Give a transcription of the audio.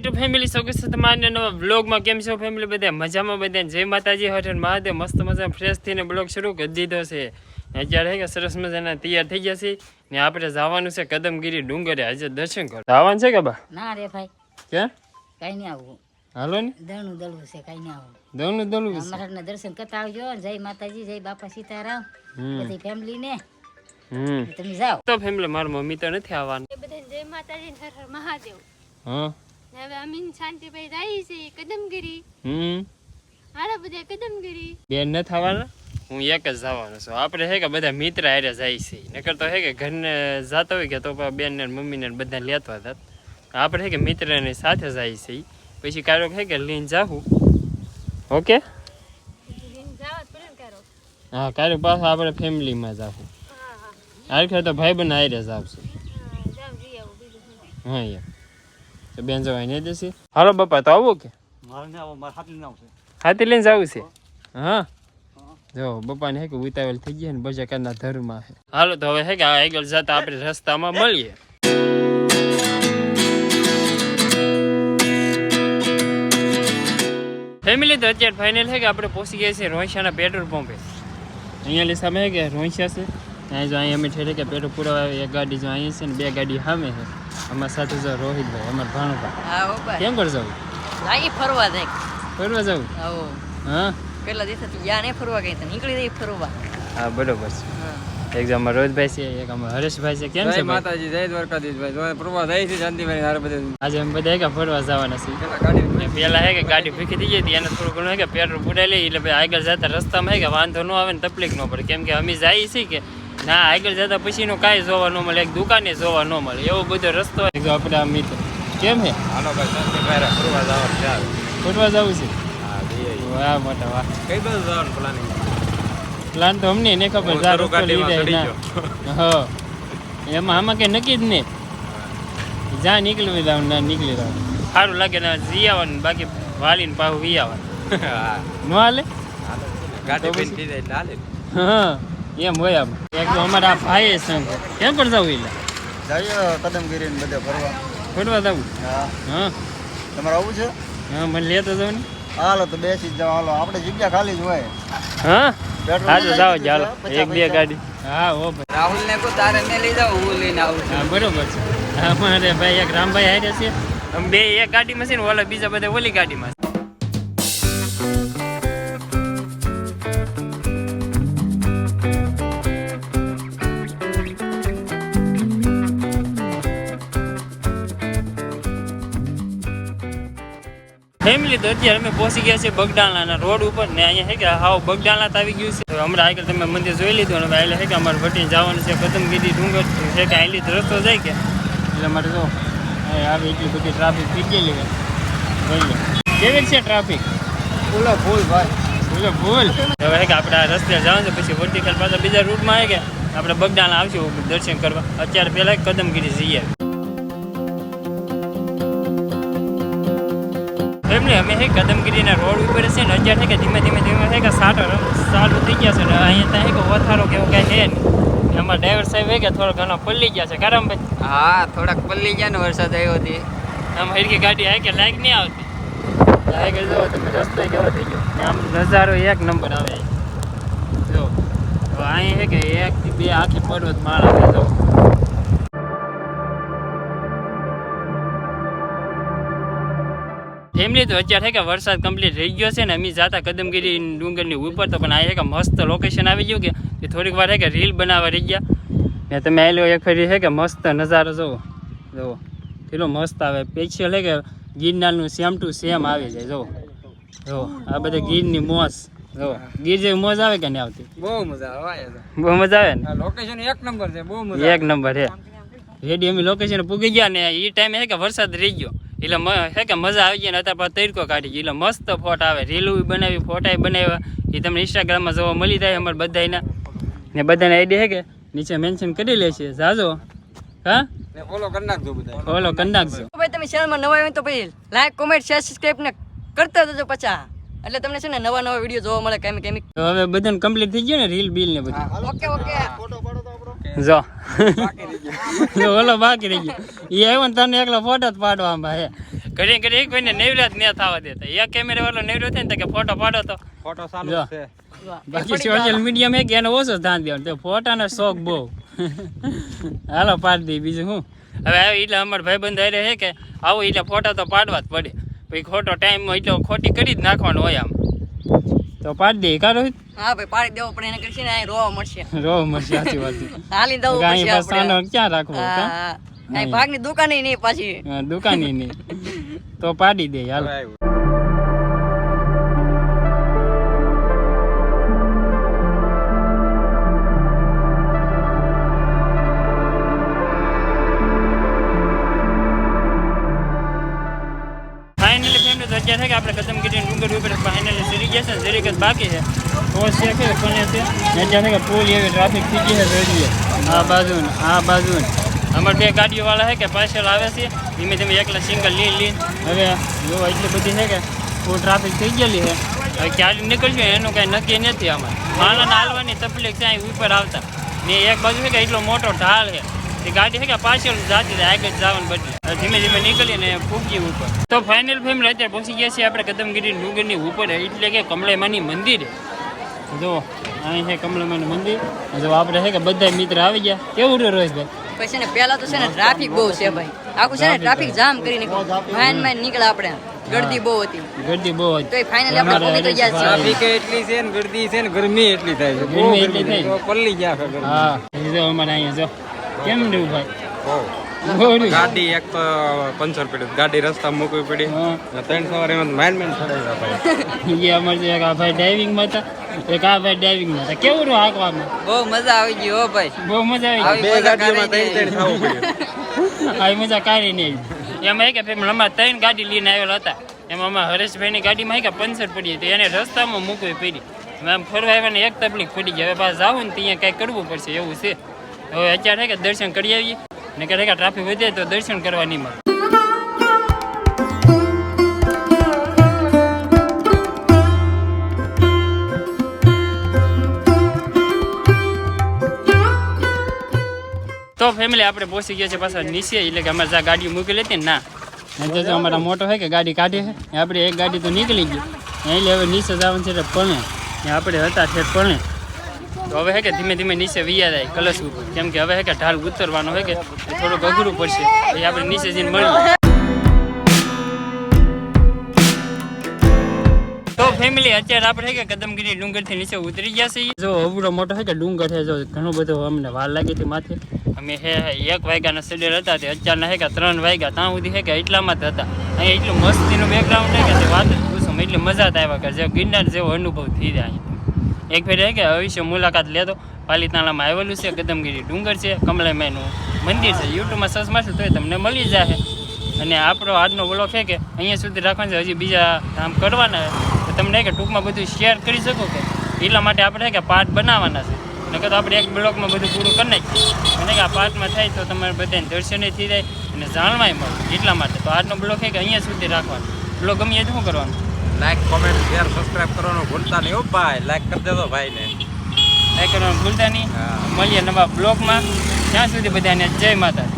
YouTube family સૌ માન્ય નવા બ્લોગમાં કેમ છો ફેમિલી બધા મજામાં બધા જય માતાજી હઠ મહાદેવ મસ્ત મજા ફ્રેશ થઈને બ્લોગ શરૂ કરી દીધો છે. અત્યારે કે સરસ મજાના તૈયાર થઈ ગયા છે. ને આપણે જવાનું છે કદમગીરી ડુંગરે આજે દર્શન કરો જવાનું છે કે બા? ના રે ભાઈ. કે કઈ નહીં આવું. હાલો ને. દળનું દળવું છે કઈ નહીં આવું. દવનું દળવું છે? અમારા દર્શન કરતા આવજો. જય માતાજી જય બાપા સીતારામ. બધી ફેમિલી ને તમે જાઓ. તો ફેમિલી મારા મમ્મી તો નથી આવવાનું. બધા જય માતાજી હર હર મહાદેવ. હા. હવે અમીન શાંતિભાઈ જાય છે કદમગીરી હમ હારા બધા કદમગીરી બેન નથી આવવાના હું એક જ જવાનો છું. આપણે હે કે બધા મિત્ર હારે જાય છે. નકર તો હે કે ઘરને જતા હોય કે તો પા બેન ને મમ્મીને ને બધા લેતા હતા. આપણે હે કે મિત્રની સાથે જાય છે. ઈ. પછી કારોક હે કે લઈને જાવું ઓકે? લઈને જાવા જ પડે ને કારો હા કારોક પાછું આપણે ફેમિલીમાં જાવું હા હા. આ વખતે તો ભાઈ બન હારે જાવ છે હા જાવ જઈ આવો બીજું શું હા યાર. તો બેન જવાય નહીં દેશે? હાલો બાપા તો આવો કે. હાથી લઈને જવું છે? હા. જો બપાને હે કે ઉતાવળ થઈ ગયા ને બજા કરના ધરમાં હે. હાલો તો હવે હે કે આગળ જતા આપણે રસ્તામાં મળીએ. ફેમિલી તો અત્યારે ફાઇનલ છે કે આપણે પહોંચી ગયા છીએ રોહિશાના પેટ્રોલ પંપે અહીંયા સામે હે કે રોહિશા છે? અહીંયા જો અહીંયા અમે ઠેરે કે પેટ્રોલ પુરાવા એક ગાડી જો અહીંયા છે ને બે ગાડી સામે છે. અમારા સાથે જો રોહિતભાઈ અમારા ભાઈ. કેમ કર જવું? લાગી ફરવા જાય. ફરવા જવું? આવો હા. કેટલા દિવસ યા નહીં ફરવા ગઈ તો નીકળી જઈ ફરવા. હા બરોબર છે. એક અમારા રોહિતભાઈ છે એક અમારા હરેશભાઈ છે. કેમ છે માતાજી જય દ્વારકાધીશભાઈ. જો પ્રભા જાય છે શાંતિભાઈ હારે બધે. આજે અમે બધા કે ફરવા જવાના છે પેલા ગાડી પેલા હે કે ગાડી ફીકી થઈ જતી એને થોડું ઘણું હે કે પેટ્રોલ પૂરાઈ લે એટલે ભાઈ આગળ જતા રસ્તામાં હે કે વાંધો ન આવે ને તકલીફ ન પડે. કેમ કે અમે જઈએ છીએ કે ના આગળ જતા પછીનું કાંઈ જોવા ન મળે એક દુકાને જોવા ન મળે. એવો બધો રસ્તો જો આપણે આ મિત્ર કેમ હે? હાલો ભાઈ ફરવા જવાનું છે ફરવા જવું છે? વાહ મોટા વાહ. કઈ બાજુ જવાનું પ્લાનિંગ પ્લાન તો અમને ને ખબર જા રસ્તો ચડી ના હા. એમાં આમાં કે નક્કી જ નહીં. જ્યાં નીકળવી જાવ ના નીકળી જાવ સારું લાગે ને જી આવવાનું બાકી વાલીને પાછું વી આવવાનું. હા. ન હાલે? ગાડી બંધ થઈ જાય હાલે. હા. એમ હોય આમ. એક અમારા આ ભાઈ સંગ કેમ પણ જવું એટલે જઈએ કદમગીરી ને બધે ફરવા. ફરવા જવું? હા. હા. તમારે આવું છે? હા મને લેતો જાવ ને. હાલો તો બેસી જાવ હાલો આપણે જગ્યા ખાલી જ હોય. હા? હાજો નાખી ચાલો. એક બે ગાડી. હા ઓ ભાઈ. રાહુલ ને કો તારે ને લઈ જાવ હું લઈને આવું હા બરોબર છે. અમારે ભાઈ એક રામભાઈ હારે છે. અમે બે એક ગાડીમાં છે ને ઓલા બીજા બધા ઓલી ગાડીમાં ફેમિલી તો અત્યારે અમે પહોંચી ગયા છે બગડાણાના રોડ ઉપર ને અહીંયા છે કે હાવ બગડાણા તો આવી ગયું છે. હવે હમણાં આગળ તમે મંદિર જોઈ લીધું અને હવે એટલે છે કે અમારે વટીને જવાનું છે કદમગીરી ડુંગર. છે કે આટલી જ રસ્તો જાય કે? એટલે અમારે જો અહીં આવી એટલી બધી ટ્રાફિક થઈ ગયેલી છે. જોઈએ કેવી છે ટ્રાફિક ફૂલો ફૂલ ભાઈ. બોલો ભૂલ? હવે છે કે આપણે આ રસ્તે જવાનું છે પછી વર્ટિકલ પાછા બીજા રૂટમાં આવે કે આપણે બગડાણા આવશું દર્શન કરવા. અત્યારે પહેલાં કદમગીરી જઈએ. ફેમિલી અમે હે કદમગીરીના રોડ ઉપર છે ને અત્યારે કે ધીમે ધીમે ધીમે છે કે સાટો ચાલુ થઈ ગયા છે ને અહીંયા ત્યાં કે વથારો કેવો કાંઈ છે નહીં. એમાં ડ્રાઈવર સાહેબ હે કે થોડો ઘણો પલ્લી ગયા છે. કારમભાઈ હા થોડાક પલ્લી ગયા ને વરસાદ આવ્યો હતી આમ હરકી ગાડી આવે કે લાઈક નહીં આવતી? લાઈક જો રસ્તો કેવો થઈ ગયો? આમ નજારો એક નંબર આવે. જો તો અહીં છે કે એક થી બે આખી પર્વત માળ આવે જો. ફેમિલી તો અત્યારે છે કે વરસાદ કમ્પ્લીટ રહી ગયો છે ને અમે જાતા કદમગીરી ડુંગરની ઉપર તો પણ આ છે કે મસ્ત લોકેશન આવી ગયું કે એ થોડીક વાર છે કે રીલ બનાવવા રહી ગયા. ને તમે આવેલો એક ફરી છે કે મસ્ત નજારો જુઓ જુઓ કેટલો મસ્ત આવે. સ્પેશિયલ છે કે ગિરનારનું સેમ ટુ સેમ આવી જાય. જુઓ જો આ બધા ગીરની મોસ જો ગીર જેવી મોજ આવે કે નહીં આવતી? બહુ મજા આવે. બહુ મજા આવે ને? લોકેશન એક નંબર છે. બહુ મજા એક નંબર છે. રેડી અમે લોકેશન પૂગી ગયા ને એ ટાઈમે હે કે વરસાદ રહી ગયો. એટલે મ- હે કે મજા આવી જાય ને અત્યારે તડકો કાઢી ગયો. એટલે મસ્ત ફોટા આવે. રીલું બનાવી ફોટા બનાવ્યા. એ તમને ઇન્સ્ટાગ્રામમાં જોવા મળી જાય અમારે બધાના ને બધાને આઈડિયા હે કે નીચે મેન્શન કરી લે છે. જાજો. હા? ને ફોલો કરી નાખજો બધા ફોલો કરી નાખજો. ભાઈ તમે ચેનલમાં નવા હોય તો પછી લાઈક કોમેન્ટ શેર સબસ્ક્રાઇબ ને કરતા જજો પછા. એટલે તમને છે ને નવા નવા વીડિયો જોવા મળે કેમ કેમ હવે બધાને કમ્પ્લીટ થઈ ગયો ને રીલ બિલ ને બધું? ઓકે ઓકે જો. ઓલો બાકી રહી ગયો. એ આવ્યો ને તને એકલો ફોટો જ પાડવામાં હે. ઘડી ઘડી એક ભાઈને નેવરા જ નહીં થવા દેતા એક કેમેરા વાળો નેવરો થાય ને કે ફોટો પાડો તો. ફોટો. ચાલુ છે. બાકી સોશિયલ મીડિયા માં એને ઓછો ધ્યાન દેવાનું. તો ફોટાનો શોખ બહુ. હાલો પાડી દઈ બીજું શું હવે એટલે અમારા ભાઈબંધ હારે છે કે આવો એટલે ફોટા તો પાડવા જ પડે. પછી ખોટો ટાઈમ એટલો ખોટી કરી જ નાખવાનો હોય આમ. તો પાડી દે કારો હા ભાઈ પાડી દેવો પણ એને કરશે ને રોવા મળશે. રોવા મળશે સાચી વાત હાલી દઉં પછી આપણે. ક્યાં રાખવો હા ભાગની દુકાને નહીં પાછી. દુકાની નહીં. તો પાડી દે હાલો. હવે આવ્યું. ફાઇનલી ફેમિલી તો અત્યારે છે કે આપણે કદમગીરી ડુંગર ઉપર ફાઇનલી સરી ગયા છે ને જરીક જ બાકી છે. પોસ છે કે કોને છે? ને અત્યારે છે કે પુલ એવી ટ્રાફિક થઈ ગઈ છે રેડીએ. આ બાજુ ને આ બાજુ ને અમારે બે ગાડીઓવાળા છે કે પાછળ આવે છે. ધીમે ધીમે એકલા સિંગલ લઈ લઈ હવે જો એટલી બધી છે કે ફૂલ ટ્રાફિક થઈ ગયેલી છે હવે ક્યારે નીકળશું એનું કાંઈ નક્કી નથી આમાં. માણસને હાલવાની તકલીફ છે અહીં ઉપર આવતા. ને એક બાજુ છે કે એટલો મોટો ઢાળ છે. એ ગાડી છે કે પાછળ જાતી જાય આગળ જવાનું બદલે હવે ધીમે ધીમે નીકળીને પૂગી ઉપર. તો ફાઇનલ ફેમિલી અત્યારે પહોંચી ગયા છીએ આપણે કદમગીરી ડુંગરની ઉપર. એટલે કે કમળામાની મંદિર. જો અહીં છે કમળામાનું મંદિર. જો આપણે છે કે બધા મિત્ર આવી ગયા. કેવું રહ્યું રોહિતભાઈ? પછી છે ને પહેલા તો છે ને ટ્રાફિક બહુ છે ભાઈ. આખું છે ને ટ્રાફિક જામ કરી નાખ્યું માન માન નીકળે આપણે. ગળદી બહુ હતી. ગરદી બહુ હતી. તો એ finally આપણે અમારે પહોંચી તો ગયા છીએ. ટ્રાફિક એટલી છે ને ગરદી છે ને ગરમી એટલી થાય છે. બહુ ગરમી એટલી ગરમી થાય. તો પલ્લી ગયા છે ગરમી હા. એ જો અમારે અહીંયા જો. કેમ નહીં ભાઈ ગાડી એક તો પંચર પડી ગાડી રસ્તા મૂકવી પડી. હા. ત્રણ સવારે એમાં માઇન માઇન ચડાવ્યા ભાઈ. એ અમારે એક આ ભાઈ ડ્રાઇવિંગમાં હતા એક આ ભાઈ ડ્રાઇવિંગમાં હતા. કેવું રહ્યું હાંકવામાં? બહુ મજા આવી ગઈ હો ભાઈ. બહુ મજા આવી બે ગાડીઓમાં ત્રણ ત્રણ થવું પડ્યું. આવી મજા કાઢી નહીં એમાં એક કે ફેમિલી અમારે ત્રણ ગાડી લઈને આવેલા હતા. એમાં અમારા હરેશભાઈની ગાડીમાં એ કે પંચર પડી હતી. એને રસ્તામાં મૂકવી પડી. આમ ફરવા આવ્યાને એક તકલીફ પડી ગઈ. હવે પાછા જાવું ને ત્યાં કાંઈ કરવું પડશે એવું છે. હવે અત્યારે છે કે દર્શન કરી આવીએ. ને કે ટ્રાફિક વધે તો દર્શન કરવા નહીં મળે. તો ફેમિલી આપણે પહોંચી ગયા છે પાછા નીચે, એટલે કે અમારે જ્યાં ગાડીઓ મૂકેલી હતી ને ના. નહીં તો જો અમારા મોટો હોય કે ગાડી કાઢી છે ને આપણે એક ગાડી તો નીકળી ગઈ. એટલે હવે નીચે જવાનું છે એટલે પણે ને આપણે હતા છે પણે તો હવે હે કે ધીમે ધીમે નીચે વિયા જાય, કલશ ઉપર. કેમ કે હવે હે કે ઢાલ ઉતરવાનો હોય કે થોડુંક અઘરું પડશે. એ આપણે નીચે જઈને મળીએ. તો ફેમિલી અત્યારે આપણે કે કદમગીરી ડુંગરથી નીચે ઉતરી ગયા છીએ. જો અવડો મોટો છે કે ડુંગર છે જો ઘણો બધો અમને વાર લાગી હતી માથે. અમે હે એક વાગ્યાના સડેર હતા તે અત્યારના કે ત્રણ વાગ્યા, ત્યાં સુધી હે કે એટલામાં જ હતા. અહીંયા એટલું મસ્તીનું બેકગ્રાઉન્ડ છે કે તે વાત જ પૂછો, એટલે મજા આવ્યા કરે, જે ગિરનાર જેવો અનુભવ થઈ જાય. એક ફેર કે અવશ્ય મુલાકાત લેતો પાલીતાણામાં આવેલું છે કદમગીરી ડુંગર છે કમલામાઈનું મંદિર છે. યુટ્યુબમાં સર્ચ મારશું તોય તમને મળી જશે અને આપણો આજનો વ્લોગ છે કે અહીંયા સુધી રાખવાનો છે, હજી બીજા કામ કરવાના તો તમને કે ટૂંકમાં બધું શેર કરી શકો કે એટલા માટે આપણે કે પાર્ટ બનાવવાના છે. નકર તો આપણે એક બ્લોગમાં બધું પૂરું કરી નાખીએ. અને કે આ પાર્ટમાં થાય તો તમારે બધાને દર્શને થઈ જાય અને જાણવાય મળે એટલા માટે. તો આજનો બ્લોગ છે કે અહીંયા સુધી રાખવાનો. બ્લોગ ગમીએ તો શું કરવાનું? લાઈક કોમેન્ટ શેર સબસ્ક્રાઇબ કરવાનું ભૂલતા નહીં હો ભાઈ. લાઈક કરી દેજો ભાઈને. લાઈક કરવાનું ભૂલતા નહીં. મળીએ નવા બ્લોગમાં ત્યાં સુધી બધાને જય માતા